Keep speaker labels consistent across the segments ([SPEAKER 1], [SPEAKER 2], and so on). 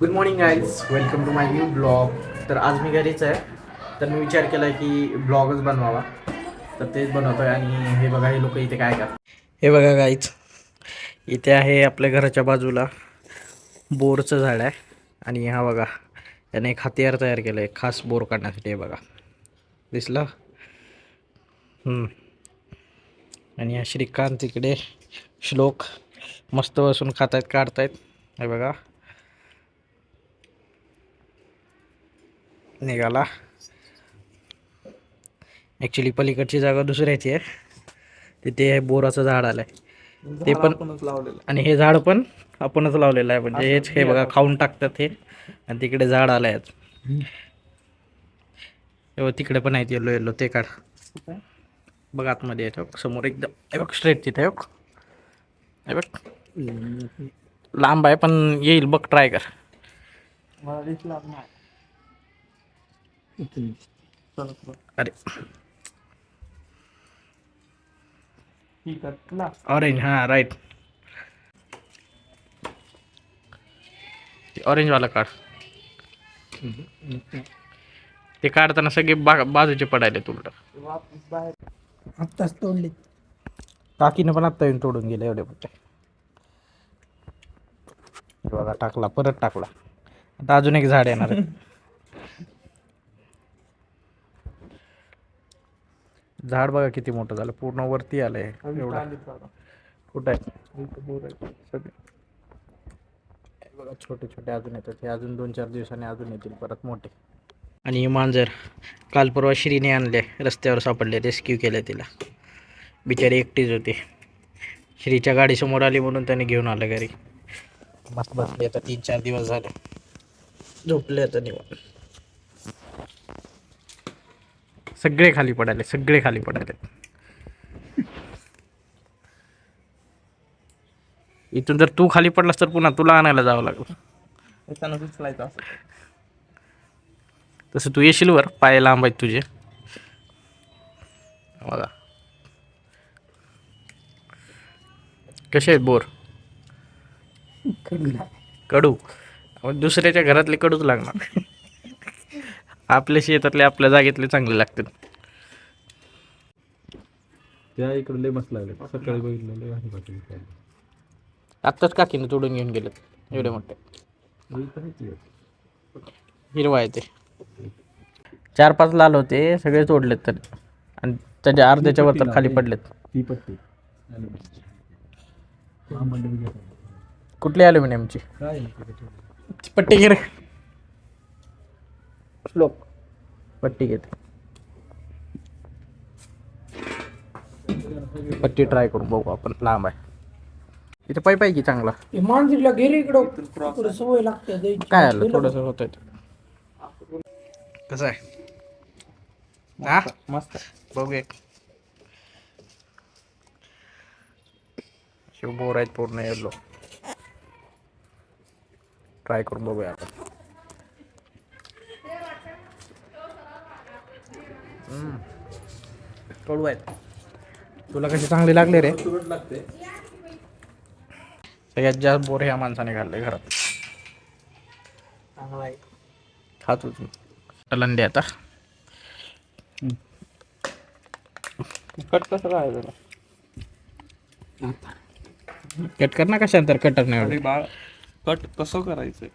[SPEAKER 1] Good morning guys welcome to my new blog तर आज मी घरीच आहे. तर मी विचार केला की ब्लॉगच बनवावा. तर तेच बनवतो आहे आणि हे बघा हे लोक इथे काय करतात. हे बघा गाईच इथे आहे आपल्या घराच्या बाजूला बोरचं झाड आहे. आणि हा बघा त्याने एक हतियार तयार केलं आहे खास बोर काढण्यासाठी हे बघा. दिसलं? आणि हा श्रीकांत इकडे श्लोक मस्त बसून खात आहेत काढतायत. हे बघा. निघाला. ॲक्च्युली पलीकडची जागा दुसऱ्याची आहे तिथे हे बोराचं झाड आलंय. ते पण आणि हे झाड पण आपणच लावलेलं आहे. म्हणजे हेच हे बघा खाऊन टाकतात हे. आणि तिकडे झाड आलंय आज. हे तिकडे पण आहेत येलो येलो ते काढ. बघ आतमध्ये येतो समोर एकदम हे बघ स्ट्रेट तिथे हे. हे बघ. लांब आहे पण येईल. बघ ट्राय कर. अरे. ऑरेंज हां राईट ऑरेंज वाला काढ ते काढताना सगळे बा बाजूचे पडायले उलट.
[SPEAKER 2] आत्ताच तोडली
[SPEAKER 1] काकीनं पण आत्ता येऊन तोडून गेले एवढे मोठे. बघा टाकला परत टाकला. आता अजून एक झाड येणार आहे. झाड बघा किती मोठं झालं. पूर्ण वरती आलंय. एवढं. कुठं आहे? सगळे. बघा छोटे छोटे अजून येतात. हे अजून दोन चार दिवसांनी अजून येतील परत मोठे. आणि ही मांजर काल परवा श्रीने आणले. रस्त्यावर सापडले. रेस्क्यू केले तिला. बिचारी एकटीच होती. श्रीच्या गाडीसमोर आली म्हणून त्याने घेऊन आलं घरी. मस्त बसली. आता तीन चार दिवस झाले. झोपले आता निवांत. सगळे खाली पडाले सगळे खाली पडाले इथून जर तू खाली पडलास तर पुन्हा तुला आणायला जावं लागलं.
[SPEAKER 2] उचलायचं
[SPEAKER 1] तसं तू येशील वर पाय लांब आहेत तुझे. बघा. कसे आहेत बोर? कडू. दुसऱ्याच्या घरातले कडूच लागणार. आपल्या शेतातले आपल्या जागेतले चांगले लागतील
[SPEAKER 3] त्या इकडे लय मस्त लागले सकाळी बघितलं लय भारी वाटलं
[SPEAKER 1] आत्ताच काकीने तोडून घेऊन गेलेत. एवढे मोठे.
[SPEAKER 3] आहे.
[SPEAKER 1] हिरवा आहे ते. चार पाच लाल होते सगळे तोडलेत तर. आणि त्याच्या अर्ध्याच्या वर तर खाली पडलेत.
[SPEAKER 3] ती पट्टी. हा, मंडळी घेतात.
[SPEAKER 1] कुठली ॲल्युमिनियमची
[SPEAKER 3] काय.
[SPEAKER 1] ती पट्टी घे रे. श्लोक. पट्टी घेते. पट्टी ट्राय करून बघू आपण. लांब आहे. इथे आहे की चांगला.
[SPEAKER 2] मांजरीला गेले इकडं. थोडं सवय लागते.
[SPEAKER 1] काय आलं थोडस होत कसं आहे? हा?
[SPEAKER 2] मस्त
[SPEAKER 1] बघू एक. शिव बोर आहेत पूर्ण येलो. ट्राय करून बघूया आपण. कडू आहेत. तुला कसे चांगले लागले रे? सगळ्यात जास्त बोर ह्या माणसाने घालले घरात.
[SPEAKER 2] चांगला आहे.
[SPEAKER 1] खातो तू लंडे आता.
[SPEAKER 2] कट कसं काय जरा?
[SPEAKER 1] कट कर ना कशानंतर कटर नाही
[SPEAKER 2] अरे
[SPEAKER 1] एवढे
[SPEAKER 2] बाळ कट कसं करायचं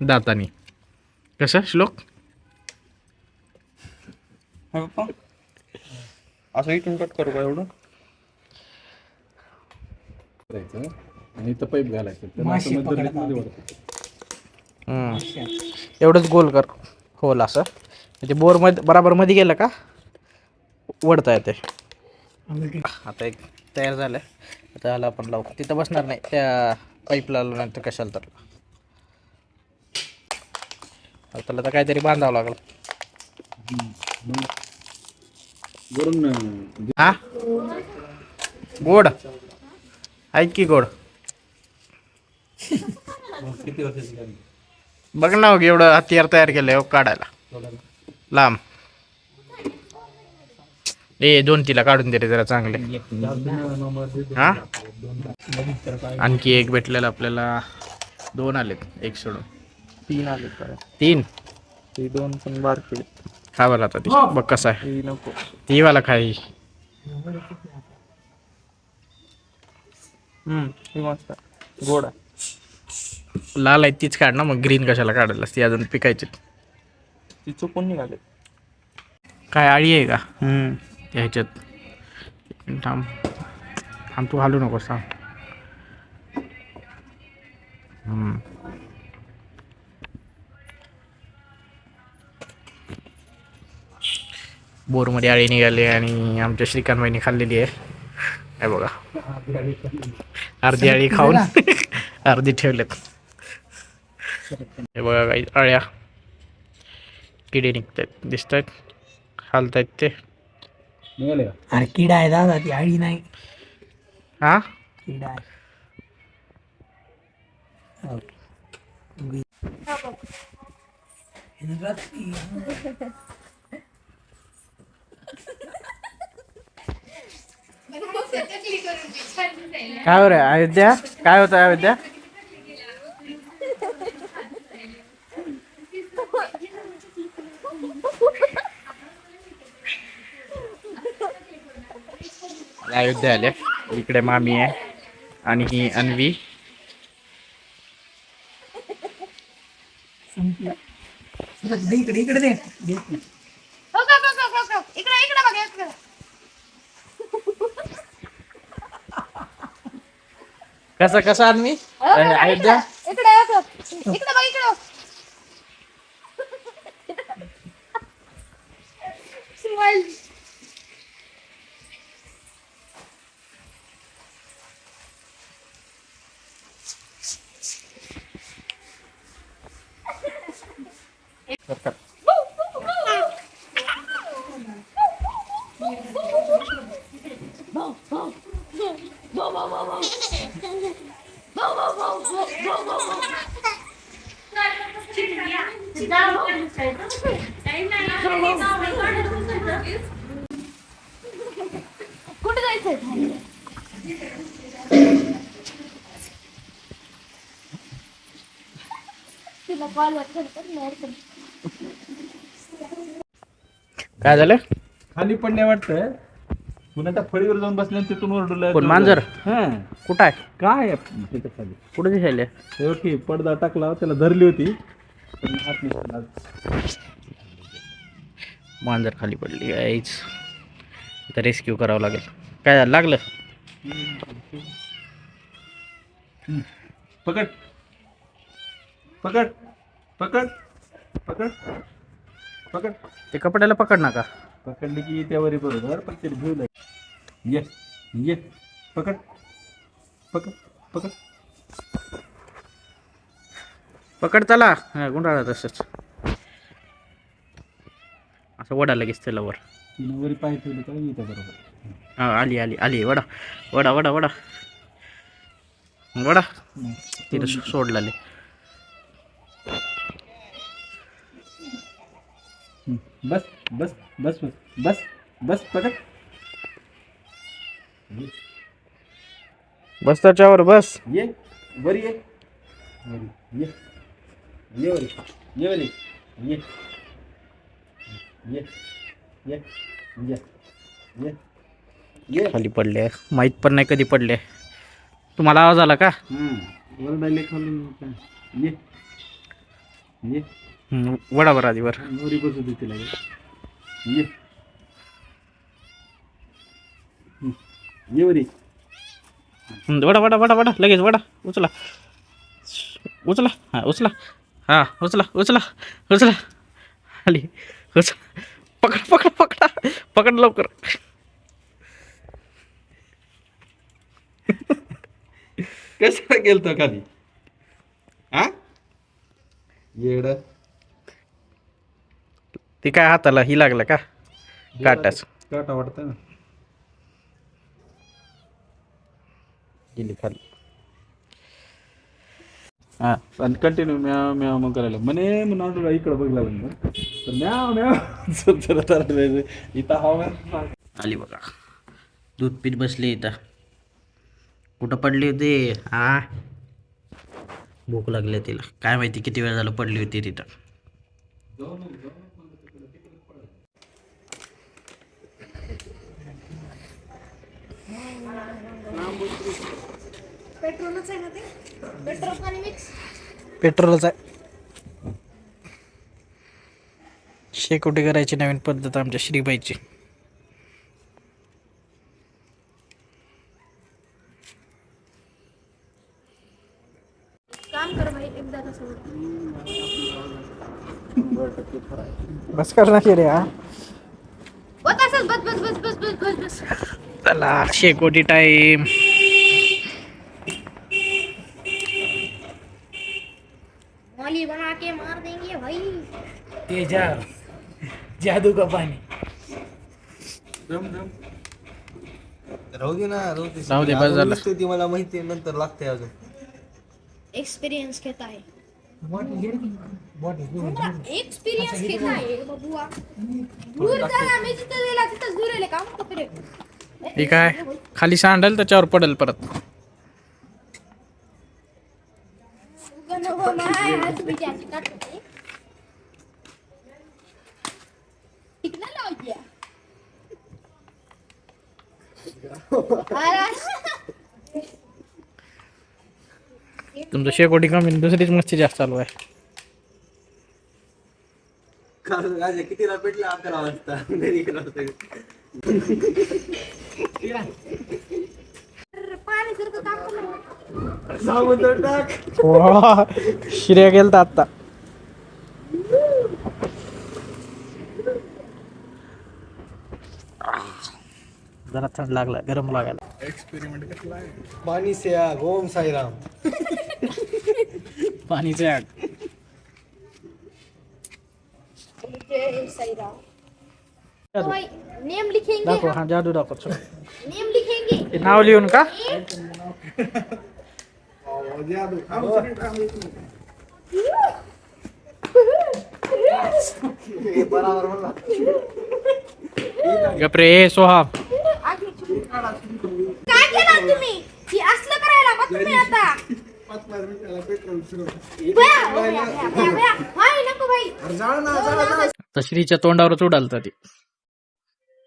[SPEAKER 1] दातानी. कसं? श्लोक?
[SPEAKER 2] हे पप्पा असं इथून कट करू का एवढं?
[SPEAKER 3] करायचं. आणि इथं पाईप घालायचं. त्याला असं.
[SPEAKER 1] हम्म. एवढंच गोल कर. खोल असं. म्हणजे बोरमध्ये बराबरमध्ये गेलं का? वडता येते आता एक तयार झालं आता ह्याला आपण लावू. तिथं बसणार नाही. त्या पाईपला लावू नाही तर कशाला तर. आता त्याला तर काहीतरी बांधावं लागलं. हा? गोड? ऐक की गोड? बघ ना हो एवढं हत्यार तयार केलंय काढायला. लांब. ए दोन तिला काढून दे रे जरा चांगले. हा? आणखी एक भेटलेला आपल्याला. दोन आलेत एक सोडून.
[SPEAKER 2] तीन आले काय
[SPEAKER 1] तीन?
[SPEAKER 2] ते दोन पण बारके
[SPEAKER 1] खा बरं आता ती. बघ कसं आहे.
[SPEAKER 2] ती
[SPEAKER 1] वाला खाई.
[SPEAKER 2] हम्म मस्त. आहे. गोड आहे.
[SPEAKER 1] लाल आहे तीच काढ ना मग. ग्रीन कशाला काढायला ती अजून पिकायची.
[SPEAKER 2] ती चुकून निघाले.
[SPEAKER 1] काय आळी आहे का? ह्याच्यात. थांब. थांब तू हालू नको सांग बोरमध्ये आळी निघाली आणि आमच्या श्रीकांत बाईने खाल्लेली आहे काय बघा अर्धी आळी खाऊन अर्धी ठेवलेत हे बघा काही अळ्या किडे निघत आहेत दिसत आहेत ते
[SPEAKER 4] अरे किडा आहे दादा ती आळी नाही
[SPEAKER 1] हा
[SPEAKER 4] किडा आहे
[SPEAKER 1] काय हो रे अयोध्या? काय होतं अयोध्या? अयोध्या आले इकडे मामी आहे आणि ही अन्वी.
[SPEAKER 4] इकडे इकडे दे दे.
[SPEAKER 5] हो का, हो का, हो का, हो का. इकडे इकडे बघा इकडे
[SPEAKER 1] कसं कसं अन्वी अयोध्या
[SPEAKER 5] इकडे हो का. इकडे बघ इकडे स्माइल कुठे जायचंय तिला कॉल करतात
[SPEAKER 1] काय झालं?
[SPEAKER 3] खाली पडले वाटतं पुन्हा त्या फळीवर जाऊन बसले आणि तिथून ओरडलं
[SPEAKER 1] कोण मांजर?
[SPEAKER 3] हा.
[SPEAKER 1] कुठं आहे?
[SPEAKER 3] काय आहे? तिथं खाली.
[SPEAKER 1] कुठे दिसायले?
[SPEAKER 3] पडदा टाकला त्याला धरली होती. पण हात निघाला.
[SPEAKER 1] मांजर खाली पडली काहीच इथं रेस्क्यू करावं लागेल. काय झालं? लागलं?
[SPEAKER 3] पकड. पकड. पकड. पकड. पकड.
[SPEAKER 1] ते कपड्याला पकड नका.
[SPEAKER 3] पकडली की त्यावर बरोबर पण ते घेऊ ये ये पकड पकड पकड.
[SPEAKER 1] पकड चला गुंडाळा तसंच. असं वडा लगेच त्याला वर.
[SPEAKER 3] वरी पाय ठेवले का येतं बरोबर.
[SPEAKER 1] हा आली आली आली. वडा वडा वडा वडा. वडा. तिथं सो- सोडलाले
[SPEAKER 3] हम्म. बस बस बस बस बस बस पकड ये,
[SPEAKER 1] बस त्याच्यावर बस.
[SPEAKER 3] ये वर ये. वरी ये ये वरी ये. वरी ये. ये ये ये ये ये.
[SPEAKER 1] खाली पडले. माहीत पण नाही कधी पडले. तुम्हाला आवाज आला का?
[SPEAKER 3] हम्म. वरडायले खाली काय ये ये.
[SPEAKER 1] हम्म, वडा वर आधी वर
[SPEAKER 3] नवरी बसू दे तिला ये वरी
[SPEAKER 1] वडा वडा वडा वडा लगेच वडा उचला उचला हा उचला हा उचला उचला उचला आली उचला पकड पकड पकडा पकड लवकर
[SPEAKER 3] कशाला गेलतो खाली हा येड
[SPEAKER 1] ती काय हाताला ही लागलं का? काटाच
[SPEAKER 3] काटा वाटतं ना.
[SPEAKER 1] गेली खाली.
[SPEAKER 3] हा आणि कंटिन्यू म्याव म्याव मग करायला. म्हणे म्हणून इकडं बघला म्हणजे तर म्याव सुरसुरत आठवडायचं. इथं हवा
[SPEAKER 1] आली बघा. दूध पीत बसली इथं. कुठं पडली होती? हा भूक लागली तिला. काय माहिती किती वेळ झालं पडली होती तिथं.
[SPEAKER 5] पेट्रोलच आहे ना ते? पेट्रोल पाणी मिक्स
[SPEAKER 1] पेट्रोलच आहे. शेकोटी करायची नवीन पद्धत आमच्या श्रीबाईची.
[SPEAKER 5] काम कर भाई एकदा कसं
[SPEAKER 1] बस कर ना रे हा.
[SPEAKER 5] बस बस बस बस बस बस बस.
[SPEAKER 1] चला शेकोटी टाईम
[SPEAKER 5] मौली बना के मार देंगे भाई
[SPEAKER 4] तेजा जादू का पाणी?
[SPEAKER 2] राहू दे ना राहू दे.
[SPEAKER 1] राहू दे, बस झालं.
[SPEAKER 2] ती मला माहिती आहे नंतर लागते अजून.
[SPEAKER 5] एक्सपिरियन्स घेता है
[SPEAKER 4] बॉटल
[SPEAKER 5] एक्सपिरियन्स घेता है बबुआ. दूर चला मी जिथं गेला तिथंच दूर येले काम कपडे
[SPEAKER 1] हे काय खाली सांडल त्याच्यावर पडेल परत
[SPEAKER 5] आज बिचारी काटते ठीक ना लाव दिया अरे
[SPEAKER 1] तुमचं शेकोटी कमी दुसरीच मस्ती जास्त चालू आहे.
[SPEAKER 2] राजा कितीला पेटला अकरा वाजता? घरी गेला होता.
[SPEAKER 5] पाणी
[SPEAKER 2] टाक
[SPEAKER 1] वा श्रेय गेलता आत्ता. जरा थंड लागला गरम लागायला.
[SPEAKER 2] पाणी से आग ओम साईराम
[SPEAKER 1] पाणीचे आग
[SPEAKER 5] नेम लिखेंगे?
[SPEAKER 1] दाखव हा जादू दाखव
[SPEAKER 5] नेम लिखेंगे?
[SPEAKER 1] नाव लिहून का? गपरे सोहा
[SPEAKER 5] काय केलं तुम्ही ही असलं करायला बघ तुम्ही आता बया, बया, बया, बया, बया. हाय, नको भाई
[SPEAKER 1] तर श्रीच्या तोंडावरच उडालता ती.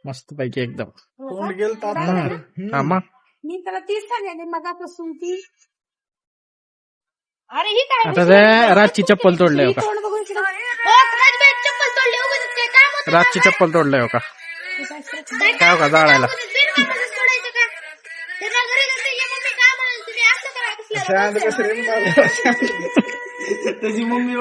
[SPEAKER 1] मस्त पैकी एकदम.
[SPEAKER 2] तोंड गेलता
[SPEAKER 1] मग?
[SPEAKER 5] मी त्याला तीच सांगायचे मगापासून ती. अरे ही काय
[SPEAKER 1] आता ते रातची चप्पल तोडले हो का.
[SPEAKER 5] हो, राजबाई, चप्पल तोडली उगाचच काय काम होतं
[SPEAKER 1] रातची चप्पल तोडले हो का
[SPEAKER 5] काय
[SPEAKER 1] काय हो का जाळायला
[SPEAKER 2] त्याची मम्मी.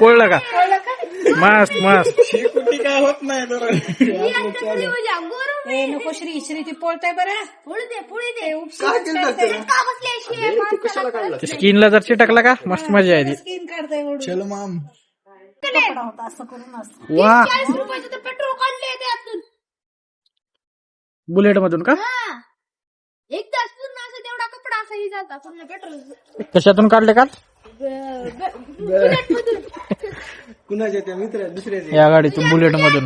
[SPEAKER 1] पोळलं का मस्त मस्त
[SPEAKER 2] शेकोटी काय होत नाही तर
[SPEAKER 5] ए नको श्री श्री ती पोळताय बरं पोळी दे पोळी दे
[SPEAKER 2] काय केलं त्याचं?
[SPEAKER 5] का बसले शिवाय माणसाला कळत
[SPEAKER 1] ते स्किनला जर चिटकला का मस्त मजा आहे
[SPEAKER 2] चल माम
[SPEAKER 1] वा
[SPEAKER 5] पेट्रोल काढले त्यातून
[SPEAKER 1] बुलेट मधून का?
[SPEAKER 5] हा. एक तास पूर्ण असं तेवढा कपडा असाही जाता पूर्ण पेट्रोल
[SPEAKER 1] कशातून काढले का
[SPEAKER 5] बुलेट मधून
[SPEAKER 2] कुणाच्या त्या मित्र दुसऱ्याचे
[SPEAKER 1] या गाडीतून बुलेट मधून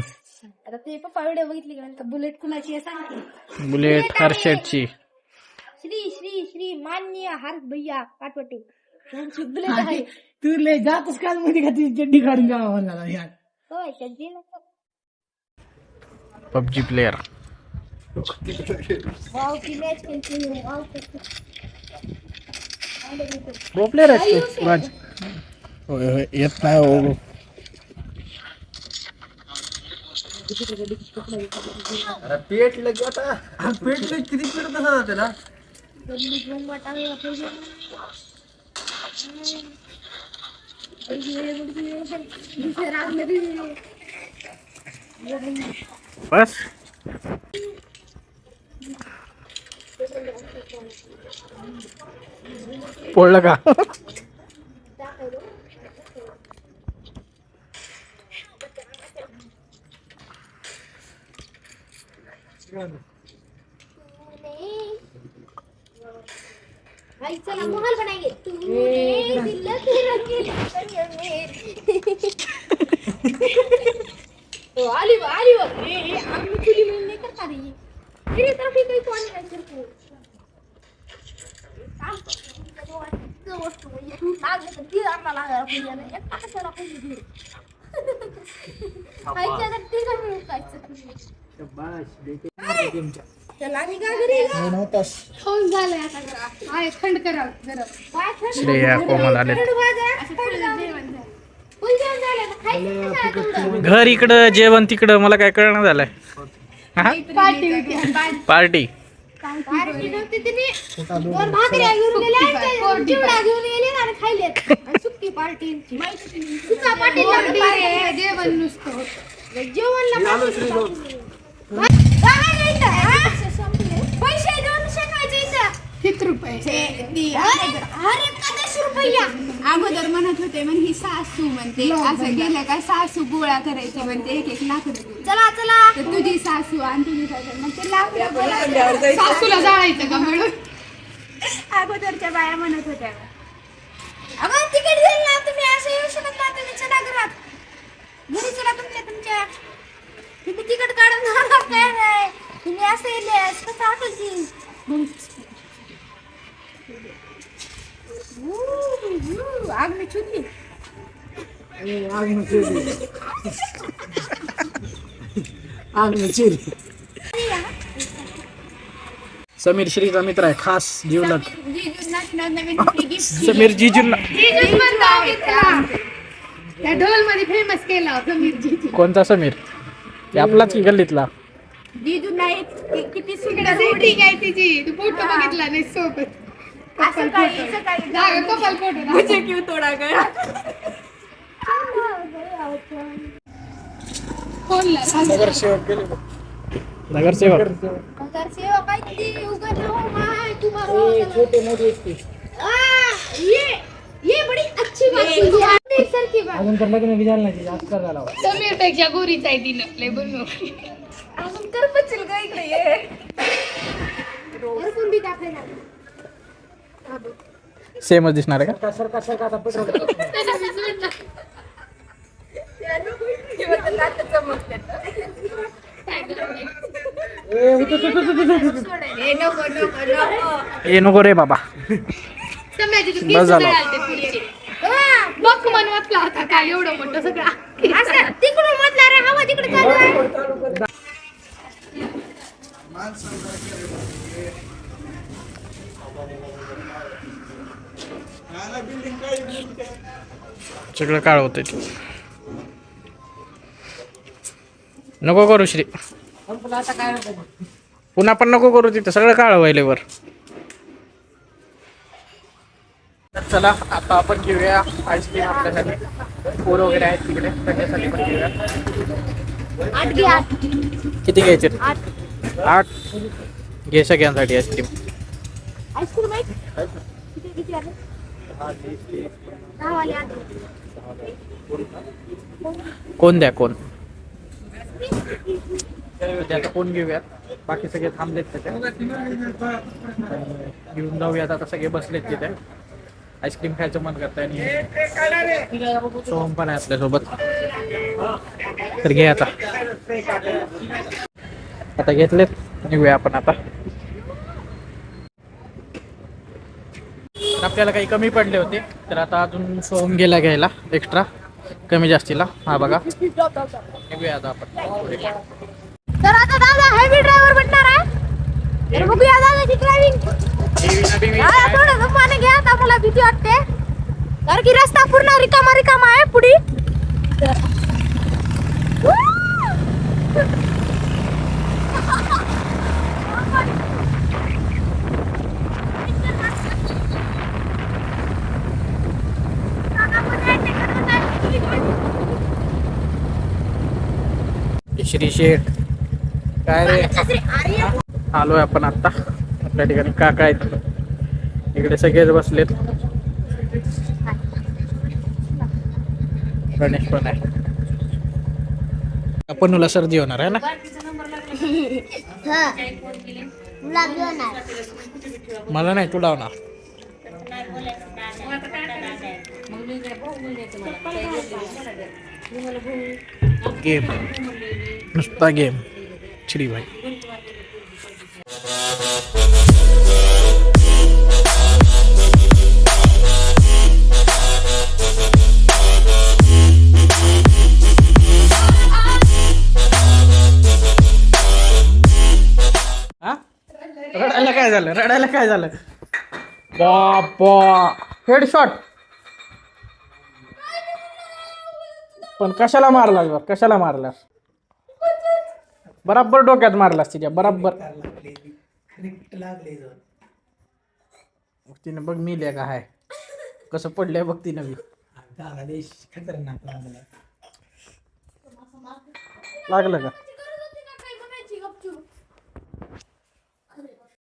[SPEAKER 5] आता ते पप्पा व्हिडिओ बघितली का नंतर बुलेट कुणाची आहे सांगते.
[SPEAKER 1] बुलेट हर्षेटची
[SPEAKER 5] श्री श्री श्री मान्य हर्ष भैया काटवटे यांची बुलेट आहे.
[SPEAKER 4] तू लय जातच काल मध्ये का ती चड्डी काढून गावा म्हणला यार
[SPEAKER 5] होय त्यांची नको
[SPEAKER 1] पबजी प्लेअर प्रो प्लेअर आहे तू, राज होय होय येत नाही हो
[SPEAKER 2] अरे पेटलं की आता पेटलं किती
[SPEAKER 5] पाहिजे दुसऱ्या रागमध्ये
[SPEAKER 1] बस पोळलं का
[SPEAKER 5] भाई चला महल बनाएंगे तूने दिल के रंगीला सरिया मेरे तो आली आली आम्ही म्हणून नाही करता रे ही है तेरे को तर आणला लागायला
[SPEAKER 4] थंड करा जरा
[SPEAKER 5] काय थंड
[SPEAKER 1] श्रेया कोमल आले
[SPEAKER 5] थंड वाजा थंड जेवण फुल जेवण झालं ना खायचं काय तेवढं
[SPEAKER 1] घर इकडं जेवण तिकडं मला काय कळणं झालंय. हा?
[SPEAKER 4] पार्टी होती.
[SPEAKER 1] पार्टी.
[SPEAKER 4] जेवण नुसतं होतं.
[SPEAKER 5] जेवणला पैसे देऊन शिकवायचे इथं
[SPEAKER 4] किती रुपये
[SPEAKER 5] अरे कदाच रुपया
[SPEAKER 6] अगोदर म्हणत होते म्हण ही सासू म्हणते. असं गेलं का सासू गोळा करायची म्हणते एक एक लाकडं घेऊन.
[SPEAKER 5] चला चला.
[SPEAKER 6] तर तुझी सासू आणि तुझी सासू मग ते लाकडं गोळा
[SPEAKER 4] सासूला जाळायचं का म्हणून?
[SPEAKER 6] अगोदरच्या बाया म्हणत होत्या.
[SPEAKER 5] अगं तिकीट दिलं ना तुम्ही असं येऊ शकत ना तुम्ही चला घरात. घरी चला तुमच्या तुमच्या. तुम्ही तिकीट काढून काय नाही. तुम्ही असं येले कसं आठवतील
[SPEAKER 6] आग मी छुटली
[SPEAKER 1] समीर श्रीचा मित्र आहे खास जीवलग
[SPEAKER 6] जीजू
[SPEAKER 1] समीर
[SPEAKER 4] त्याला. त्या ढोलमध्ये फेमस केला होता मिरची
[SPEAKER 1] कोणता समीर? ते आपलाच की गल्लीतला?
[SPEAKER 6] जीजू नाही किती सुंदर
[SPEAKER 4] ठीक आहे तिची. तू फोटो बघितला नाही सोबत.
[SPEAKER 6] असं काही सकाळी
[SPEAKER 4] जागा कपाल फोटो
[SPEAKER 6] मुझे क्यों तोडा गया?
[SPEAKER 1] नगरसेवक नगरसेवक.
[SPEAKER 5] अगर सेवा काय ती उगत हो माय तुम्हारा छोटे मोटे ये ये बड़ी अच्छी बात की है. सर की बात.
[SPEAKER 1] अजून तर लग्न बी झालं नाही जास्त झाला
[SPEAKER 4] समीरपेक्षा गोरीच आहे तिनं लय बनव
[SPEAKER 6] अजून कर पचल का इकडे ये.
[SPEAKER 5] वरतून बी टाकायला
[SPEAKER 1] सेमच दिसणार आहे का?
[SPEAKER 6] ए नको
[SPEAKER 1] ए रे बाबा. बस झालं.
[SPEAKER 4] बघ होता काय एवढं मोठं सगळं.
[SPEAKER 5] तिकडून म्हटलं रे हवा तिकडे चालू आहे.
[SPEAKER 1] सगळं काळ होतंय ते. नको करू श्री. पुन्हा पण नको करू तिथं सगळं काळ व्हायले वर. तर चला आता आपण घेऊया आईस्क्रीम आपल्यासाठी. पोर वगैरे आहेत तिकडे त्याच्यासाठी पण घेऊया.
[SPEAKER 5] आठ घे आठ.
[SPEAKER 1] किती घ्यायचे?
[SPEAKER 5] आठ.
[SPEAKER 1] आठ. घे सगळ्यांसाठी आईस्क्रीम
[SPEAKER 5] आईस्क्रीम
[SPEAKER 1] कोण द्या कोण? आता कोण घेऊयात? बाकी सगळे थांबलेत त्याच्यात घेऊन जाऊयात आता सगळे बसलेत तिथे. आईस्क्रीम खायचं मन करत आणि सोहम पण आहे आपल्यासोबत. तर घे आता. आता घेतलेत. निघूया आपण आता. तर आपल्याला काही कमी पडले होते तर आता अजून सोहम गेला घ्यायला एक्स्ट्रा कमी जास्तीला. हा बघा. निघूया आता आपण.
[SPEAKER 5] तर आता दादा हेवी ड्रायव्हर बनणार आहे. तर बघूया दादाची ड्रायव्हिंग थोडं गप्पाने घ्या आता मला भीती वाटते. कारण की रस्ता पूर्ण रिकामा रिकामा आहे पुढे.
[SPEAKER 1] श्री शेठ. काय रे? आलोय आपण आता. आपल्या ठिकाणी काका आहेत. इकडे सगळेच बसलेत. गणेश पण आहे. आपण सर्दी होणार आहे ना? मला नाही तुला होणार. गेम नुसता गेम श्री भाई हा रडायला काय झालं रडायला काय झालं बापा हेडशॉट पण कशाला मारलास बर कशाला मारलास? बराबर डोक्यात मारलास तिच्या बराबर. तिने बघ मिल्या का हाय. कसं पडलंय बघ तिनं बी. लागलं का?